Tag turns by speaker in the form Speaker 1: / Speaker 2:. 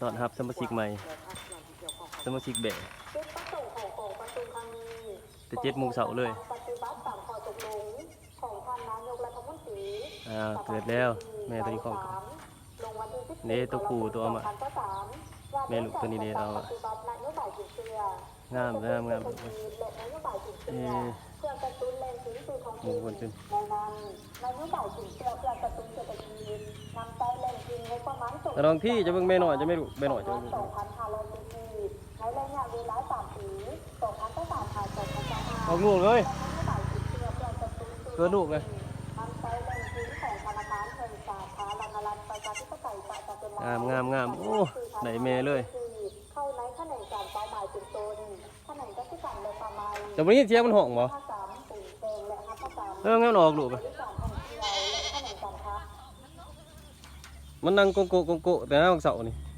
Speaker 1: ตอนรับสมาชิกใหม่ สมาชิกแบะ
Speaker 2: จุดประสงค์ขององค์ประชุมครั้งนี้
Speaker 1: แต่เจ็ดโมงเช้าเลย
Speaker 2: ปฏิบัติตามข้อตกลงของท่านนายกรัฐมนตรี
Speaker 1: อ่าเกิดแล้ว แม่ตัวนี้ของ
Speaker 2: ลงวันที่สิบ
Speaker 1: นี่ตัวผู้ตัวเอามา
Speaker 2: สองพันสามว่า
Speaker 1: แม่ลูกตัวนี้เด้เราอะ
Speaker 2: ปฏิบัตินโยบายจุดเชื่องา
Speaker 1: มงามงาม
Speaker 2: และนโยบายจุดเชื่อ
Speaker 1: เอ่อ
Speaker 2: เพื่อกระตุ้นแรงซื้อสู่ท้อง
Speaker 1: หมู่
Speaker 2: ถิ่น
Speaker 1: คนจุน
Speaker 2: ในนั้นนโยบายจุดเชื่อเพื่อกระตุ้นเศรษฐกิจนำใจแรงกินงบประมาณส่ง
Speaker 1: แต่ลองที่จะเบิ่งแม่น้อยจะไม่รู้แม่น้อยจะ
Speaker 2: ส
Speaker 1: เบิ่ง
Speaker 2: องพันห้าร้อยปีในระยะเวลาสามปีสองพันก็สามพันสองพันสามพัน
Speaker 1: ออกลูกเลย
Speaker 2: นโยบายจุดเชื่อเพื่อกระตุ้นสู่
Speaker 1: เกิดลูกเลย
Speaker 2: นำใจแรงกินของธนาคารแห่งสาธารณรัฐประชาธิปไตยประชาชนลาว
Speaker 1: งามงามงามโอ้ไหนแม่เลย
Speaker 2: เข้าในขนงการเป้าหมายเป็นตนขนงกสิกรรมและประมาณ
Speaker 1: แต่วันนี้เสียงมันห้องบ่
Speaker 2: ภาษาปุ่นเติงและฮับภาษา
Speaker 1: เอองั้นมันออกลูกอะ
Speaker 2: การท่องเที่ยวและขนงการค้า
Speaker 1: มันนั่งโกโก้โกโก้แต่หน้าของเสานี่
Speaker 2: ข